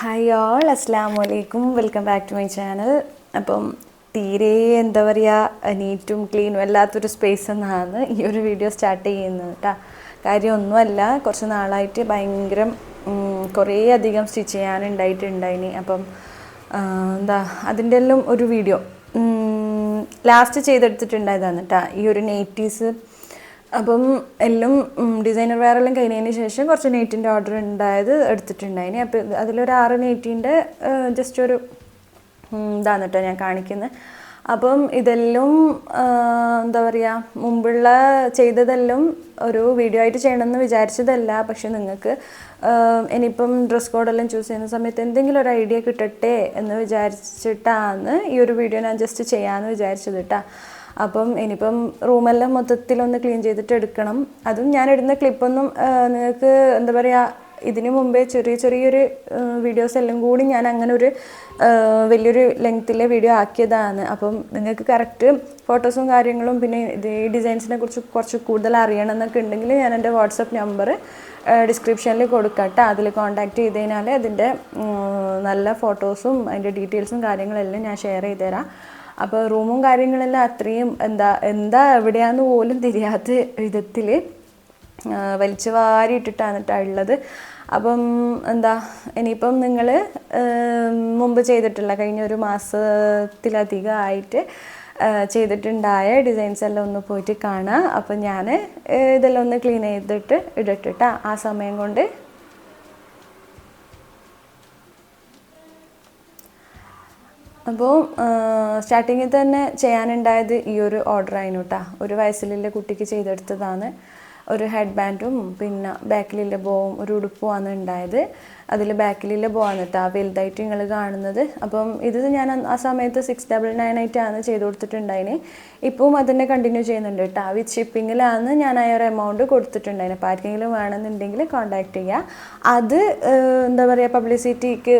Hi all അസ്സാം വലൈക്കും welcome back to my channel അപ്പം തീരെ എന്താ പറയുക നീറ്റും ക്ലീനും അല്ലാത്തൊരു സ്പേസ് എന്നാണ് ഈ ഒരു വീഡിയോ സ്റ്റാർട്ട് ചെയ്യുന്നത് കേട്ടോ കാര്യമൊന്നുമല്ല കുറച്ച് നാളായിട്ട് ഭയങ്കര കുറേ അധികം സ്റ്റിച്ച് ചെയ്യാനുണ്ടായിട്ടുണ്ടായിനി. അപ്പം എന്താ അതിന്റെ എല്ലാം ഒരു വീഡിയോ ലാസ്റ്റ് ചെയ്തെടുത്തിട്ടുണ്ടായതാണ് കേട്ടോ ഈ ഒരു നെയ്റ്റീസ് അപ്പം എല്ലാം ഡിസൈനർ വെയറെല്ലാം കഴിഞ്ഞതിന് ശേഷം കുറച്ച് നെയ്റ്റിന്റെ ഓർഡർ ഉണ്ടായത് എടുത്തിട്ടുണ്ടായിന്. അപ്പം അതിലൊരു ആറ് നെയ്റ്റിന്റെ ജസ്റ്റ് ഒരു ഇതാണ് കേട്ടോ ഞാൻ കാണിക്കുന്നത് അപ്പം ഇതെല്ലാം എന്താ പറയുക മുമ്പുള്ള ചെയ്തതെല്ലാം ഒരു വീഡിയോ ആയിട്ട് ചെയ്യണമെന്ന് വിചാരിച്ചതല്ല. പക്ഷെ നിങ്ങൾക്ക് ഇനിയിപ്പം ഡ്രസ് കോഡെല്ലാം ചൂസ് ചെയ്യുന്ന സമയത്ത് എന്തെങ്കിലും ഒരു ഐഡിയ കിട്ടട്ടെ എന്ന് വിചാരിച്ചിട്ടാണ് ഈ ഒരു വീഡിയോ ഞാൻ ജസ്റ്റ് ചെയ്യാമെന്ന് വിചാരിച്ചത് കേട്ടോ അപ്പം ഇനിയിപ്പം റൂമെല്ലാം മൊത്തത്തിലൊന്ന് ക്ലീൻ ചെയ്തിട്ട് എടുക്കണം. അതും ഞാൻ ഇടുന്ന ക്ലിപ്പൊന്നും നിങ്ങൾക്ക് എന്താ പറയുക ഇതിനു മുമ്പേ ചെറിയ ചെറിയൊരു വീഡിയോസ് എല്ലാം കൂടി ഞാൻ അങ്ങനെ ഒരു വലിയൊരു ലെങ്ത്തിലെ വീഡിയോ ആക്കിയതാണ്. അപ്പം നിങ്ങൾക്ക് കറക്റ്റ് ഫോട്ടോസും കാര്യങ്ങളും പിന്നെ ഇത് ഈ ഡിസൈൻസിനെ കുറിച്ച് കുറച്ച് കൂടുതൽ അറിയണം എന്നൊക്കെ ഉണ്ടെങ്കിൽ ഞാൻ എന്റെ വാട്സപ്പ് നമ്പർ ഡിസ്ക്രിപ്ഷനിൽ കൊടുക്കട്ടെ അതിൽ കോൺടാക്റ്റ് ചെയ്ത് കഴിഞ്ഞാൽ അതിന്റെ നല്ല ഫോട്ടോസും അതിന്റെ ഡീറ്റെയിൽസും കാര്യങ്ങളെല്ലാം ഞാൻ ഷെയർ ചെയ്ത് തരാം അപ്പോൾ റൂമും കാര്യങ്ങളെല്ലാം അത്രയും എന്താ എന്താ എവിടെയാന്ന് പോലും തിരിയാത്ത വിധത്തിൽ വലിച്ചു വാരി ഇട്ടിട്ടാണ് കേട്ടോ ഉള്ളത്. അപ്പം എന്താ ഇനിയിപ്പം നിങ്ങൾ മുമ്പ് ചെയ്തിട്ടുള്ള കഴിഞ്ഞ ഒരു മാസത്തിലധികം ആയിട്ട് ചെയ്തിട്ടുണ്ടായ ഡിസൈൻസ് എല്ലാം ഒന്ന് പോയിട്ട് കാണാം. അപ്പം ഞാൻ ഇതെല്ലാം ഒന്ന് ക്ലീൻ ചെയ്തിട്ട് ഇടട്ടിട്ടാ ആ സമയം കൊണ്ട് അപ്പോൾ സ്റ്റാർട്ടിങ്ങിൽ തന്നെ ചെയ്യാനുണ്ടായത് ഈ ഒരു ഓർഡർ ആയിരുന്നു കേട്ടോ ഒരു വയസ്സിലുള്ള കുട്ടിക്ക് ചെയ്തെടുത്തതാണ്. ഒരു ഹെഡ് ബാൻഡും പിന്നെ ബാക്കിലുള്ള ബോവും ഒരു ഉടുപ്പുമാണ് ഉണ്ടായത്. അതിൽ ബാക്കിലുള്ള ബോ ആണ് കേട്ടോ വലുതായിട്ട് നിങ്ങൾ കാണുന്നത്. അപ്പം ഇത് ഞാൻ ആ സമയത്ത് സിക്സ് ഡബിൾ നയൻ ആയിട്ടാണ് ചെയ്ത് കൊടുത്തിട്ടുണ്ടായിന്. ഇപ്പം അതിനെ കണ്ടിന്യൂ ചെയ്യുന്നുണ്ട് കേട്ടോ വിത്ത് ഷിപ്പിങ്ങിലാണ് ഞാൻ ആ ഒരു എമൗണ്ട് കൊടുത്തിട്ടുണ്ടായിന്. അപ്പോൾ ആർക്കെങ്കിലും വേണമെന്നുണ്ടെങ്കിൽ കോൺടാക്റ്റ് ചെയ്യുക അത് എന്താ പറയുക പബ്ലിസിറ്റിക്ക്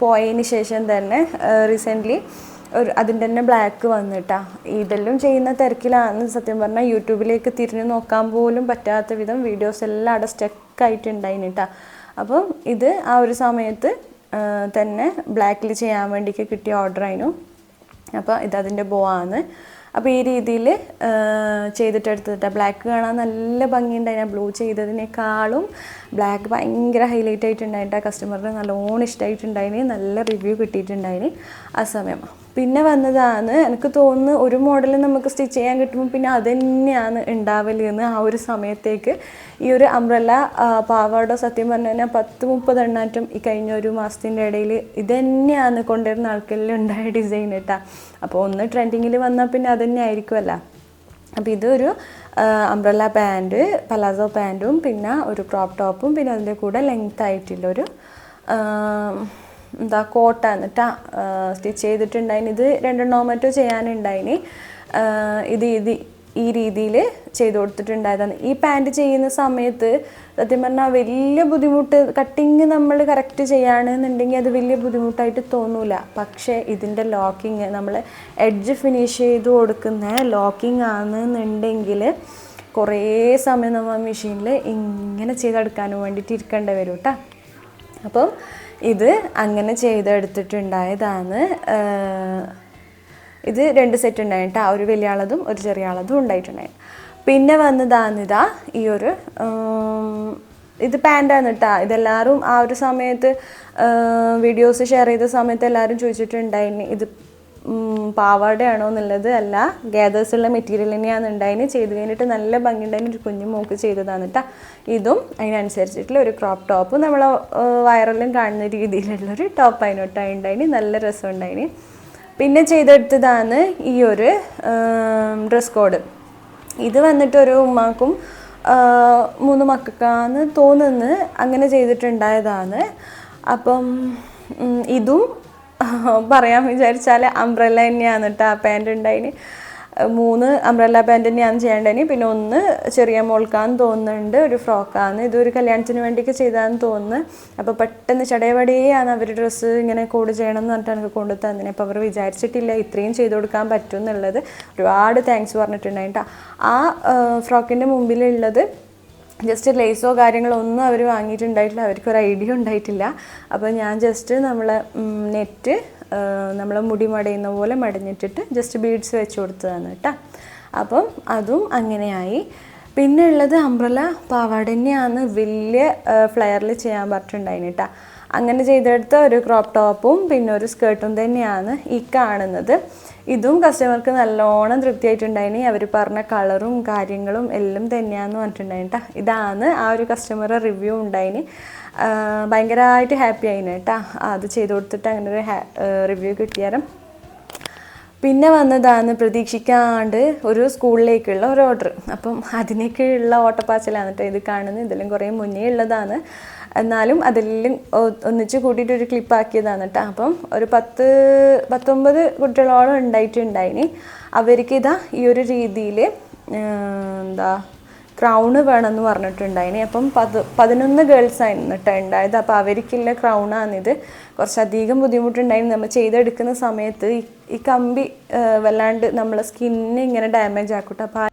പോയതിന് ശേഷം തന്നെ റീസെന്റ്ലി ഒരു അതിന്റെ തന്നെ ബ്ലാക്ക് വന്നിട്ടാ. ഇതെല്ലാം ചെയ്യുന്ന തിരക്കിലാണ് സത്യം പറഞ്ഞാൽ യൂട്യൂബിലേക്ക് തിരിഞ്ഞു നോക്കാൻ പോലും പറ്റാത്ത വിധം വീഡിയോസ് എല്ലാം അവിടെ സ്റ്റക്കായിട്ടുണ്ടായിട്ടാ അപ്പം ഇത് ആ ഒരു സമയത്ത് തന്നെ ബ്ലാക്കിൽ ചെയ്യാൻ വേണ്ടിയൊക്കെ കിട്ടിയ ഓർഡർ ആയിരുന്നു. അപ്പോൾ ഇതതിന്റെ ബോ ആണ്. അപ്പോൾ ഈ രീതിയിൽ ചെയ്തിട്ടെടുത്തിട്ട് ബ്ലാക്ക് കാണാൻ നല്ല ഭംഗിയുണ്ടായി ഞാൻ ബ്ലൂ ചെയ്തതിനേക്കാളും ബ്ലാക്ക് ഭയങ്കര ഹൈലൈറ്റ് ആയിട്ടുണ്ടായിട്ട് കസ്റ്റമറിന് നല്ലോണം ഇഷ്ടമായിട്ടുണ്ടായിന് നല്ല റിവ്യൂ കിട്ടിയിട്ടുണ്ടായിന് ആ സമയം. പിന്നെ വന്നതാണ്. എനിക്ക് തോന്നുന്നു ഒരു മോഡൽ നമുക്ക് സ്റ്റിച്ച് ചെയ്യാൻ കിട്ടുമ്പോൾ പിന്നെ അത് തന്നെയാണ് ഉണ്ടാവൽ എന്ന് ആ ഒരു സമയത്തേക്ക്. ഈ ഒരു അംബ്രല്ല പാവാടോ സത്യം പറഞ്ഞു കഴിഞ്ഞാൽ പത്ത് മുപ്പത് എണ്ണാറ്റം ഈ കഴിഞ്ഞ ഒരു മാസത്തിന്റെ ഇടയിൽ ഇത് തന്നെയാണ് കൊണ്ടുവരുന്ന ആൾക്കാരിൽ ഉണ്ടായ ഡിസൈൻ കേട്ടാ അപ്പോൾ ഒന്ന് ട്രെൻഡിങ്ങിൽ വന്നാൽ പിന്നെ അത് തന്നെ ആയിരിക്കുമല്ലോ അപ്പോൾ ഇതൊരു അംബ്രല്ല പാന്റ് പലാസോ പാന്റും പിന്നെ ഒരു ക്രോപ്പ് ടോപ്പും പിന്നെ അതിന്റെ കൂടെ ലെങ്ത് ആയിട്ടുള്ളൊരു എന്താ കോട്ട എന്നിട്ട് സ്റ്റിച്ച് ചെയ്തിട്ടുണ്ടായിന്. ഇത് രണ്ടെണ്ണോ മറ്റോ ചെയ്യാനുണ്ടായിന്. ഇത് ഇത് ഈ രീതിയിൽ ചെയ്ത് കൊടുത്തിട്ടുണ്ടായതാണ്. ഈ പാന്റ് ചെയ്യുന്ന സമയത്ത് സത്യം പറഞ്ഞാൽ വലിയ ബുദ്ധിമുട്ട് കട്ടിങ് നമ്മൾ കറക്റ്റ് ചെയ്യുകയാണെന്നുണ്ടെങ്കിൽ അത് വലിയ ബുദ്ധിമുട്ടായിട്ട് തോന്നൂല. പക്ഷേ ഇതിന്റെ ലോക്കിങ് നമ്മൾ എഡ്ജ് ഫിനിഷ് ചെയ്ത് കൊടുക്കുന്ന ലോക്കിംഗ് ആണെന്നുണ്ടെങ്കിൽ കുറേ സമയം നമ്മൾ മെഷീനിൽ ഇങ്ങനെ ചെയ്തെടുക്കാനും വേണ്ടിയിട്ട് ഇരിക്കേണ്ടി വരും കേട്ടോ അപ്പം ഇത് അങ്ങനെ ചെയ്തെടുത്തിട്ടുണ്ടായതാണ്. ഇത് രണ്ട് സെറ്റ് ഉണ്ടായിരുന്നു കേട്ടോ ഒരു വലിയ ആളതും ഒരു ചെറിയ ആളതും ഉണ്ടായിട്ടുണ്ടായിരുന്നു പിന്നെ വന്നതാണ് ഇതാ ഈ ഒരു ഇത് പാന്റാണ് കേട്ടോ ഇതെല്ലാവരും ആ ഒരു സമയത്ത് വീഡിയോസ് ഷെയർ ചെയ്ത സമയത്ത് എല്ലാവരും ചോദിച്ചിട്ടുണ്ടായിരുന്നു ഇത് പാവാടയാണോ എന്നുള്ളത് അല്ല. ഉള്ള മെറ്റീരിയൽ തന്നെയാണ് ഉണ്ടായിന്. ചെയ്ത് കഴിഞ്ഞിട്ട് നല്ല ഭംഗിയുണ്ടായിന് ഒരു കുഞ്ഞു മൂക്ക് ചെയ്തതാണ് കേട്ടോ ഇതും അതിനനുസരിച്ചിട്ടുള്ള ഒരു ക്രോപ്പ് ടോപ്പ് നമ്മൾ വയറെല്ലാം കാണുന്ന രീതിയിലുള്ളൊരു ടോപ്പ് അതിനോട്ടായി ഉണ്ടായിന്. നല്ല രസം ഉണ്ടായിന്. പിന്നെ ചെയ്തെടുത്തതാണ് ഈ ഒരു ഡ്രസ് കോഡ് ഇത് വന്നിട്ട് ഒരു ഉമ്മാക്കും മൂന്ന് മക്കൾക്കാന്ന് തോന്നുന്നു അങ്ങനെ ചെയ്തിട്ടുണ്ടായതാണ്. അപ്പം ഇതും പറയാൻ വിചാരിച്ചാൽ അംബ്രല്ല തന്നെയാണ് കേട്ടോ ആ പാന്റ് ഉണ്ടായിന് മൂന്ന് അംബ്രല്ല പാന്റ് തന്നെയാണ് ചെയ്യേണ്ടതിന് പിന്നെ ഒന്ന് ചെറിയ മോൾക്കാന്ന് തോന്നുന്നുണ്ട് ഒരു ഫ്രോക്കാണ് ഇതൊരു കല്യാണത്തിന് വേണ്ടിയൊക്കെ ചെയ്താന്ന് തോന്നുന്നു. അപ്പോൾ പെട്ടെന്ന് ചടയപടിയാണ് അവർ ഡ്രസ്സ് ഇങ്ങനെ കോഡ് ചെയ്യണം എന്ന് പറഞ്ഞിട്ട് എനിക്ക് കൊണ്ടു തന്നെ അപ്പോൾ അവർ വിചാരിച്ചിട്ടില്ല ഇത്രയും ചെയ്ത് കൊടുക്കാൻ പറ്റും എന്നുള്ളത്. ഒരുപാട് താങ്ക്സ് പറഞ്ഞിട്ടുണ്ടായിട്ടാ ആ ഫ്രോക്കിന്റെ മുമ്പിലുള്ളത് ജസ്റ്റ് ലേസോ കാര്യങ്ങളോ ഒന്നും അവർ വാങ്ങിയിട്ടുണ്ടായിട്ടില്ല അവർക്ക് ഒരു ഐഡിയ ഉണ്ടായിട്ടില്ല. അപ്പോൾ ഞാൻ ജസ്റ്റ് നമ്മൾ നെറ്റ് നമ്മൾ മുടി മടയുന്ന പോലെ മടഞ്ഞിട്ടിട്ട് ജസ്റ്റ് ബീഡ്സ് വെച്ച് കൊടുത്തതാണ് കേട്ടോ അപ്പം അതും അങ്ങനെയായി. പിന്നെ ഉള്ളത് അംബ്രല പാവാട തന്നെയാണ് വലിയ ഫ്ലെയറിൽ ചെയ്യാൻ പറഞ്ഞിട്ടുണ്ടായിന് കേട്ടോ അങ്ങനെ ചെയ്തെടുത്ത ഒരു ക്രോപ്പ് ടോപ്പും പിന്നെ ഒരു സ്കേർട്ടും തന്നെയാണ് ഈ കാണുന്നത്. ഇതും കസ്റ്റമർക്ക് നല്ലോണം തൃപ്തിയായിട്ടുണ്ടായിന്. അവർ പറഞ്ഞ കളറും കാര്യങ്ങളും എല്ലാം തന്നെയാന്ന് പറഞ്ഞിട്ടുണ്ടായിന് കേട്ടോ ഇതാണ് ആ ഒരു കസ്റ്റമറെ റിവ്യൂ ഉണ്ടായിന്. ഭയങ്കരമായിട്ട് ഹാപ്പി ആയിന് കേട്ടോ അത് ചെയ്തു കൊടുത്തിട്ട് അങ്ങനെ ഒരു റിവ്യൂ കിട്ടിയാലും. പിന്നെ വന്നതാണ് പ്രതീക്ഷിക്കാണ്ട് ഒരു സ്കൂളിലേക്കുള്ള ഒരു ഓർഡർ അപ്പം അതിനേക്കുള്ള ഓട്ടപ്പാച്ചിലാണ് കേട്ടോ ഇത് കാണുന്നത്. ഇതിലും കുറേ മുന്നേ ഉള്ളതാണ്. എന്നാലും അതിലും ഒന്നിച്ച് കൂട്ടിയിട്ട് ഒരു ക്ലിപ്പ് ആക്കിയതാണ് കേട്ടോ അപ്പം ഒരു പത്ത് പത്തൊമ്പത് കുട്ടികളോളം ഉണ്ടായിട്ടുണ്ടായിന്. അവർക്ക് ഇതാ ഈ ഒരു രീതിയിൽ എന്താ ക്രൗണ് വേണമെന്ന് പറഞ്ഞിട്ടുണ്ടായിന്. അപ്പം പത് പതിനൊന്ന് ഗേൾസ് ആയിരുന്നു കേട്ടോ ഉണ്ടായത്. അപ്പോൾ അവർക്കുള്ള ക്രൗണാണിത് കുറച്ചധികം ബുദ്ധിമുട്ടുണ്ടായിരുന്നു. നമ്മൾ ചെയ്തെടുക്കുന്ന സമയത്ത് ഈ കമ്പി വല്ലാണ്ട് നമ്മളെ സ്കിന്നിനെ ഇങ്ങനെ ഡാമേജ് ആക്കട്ടെ അപ്പോൾ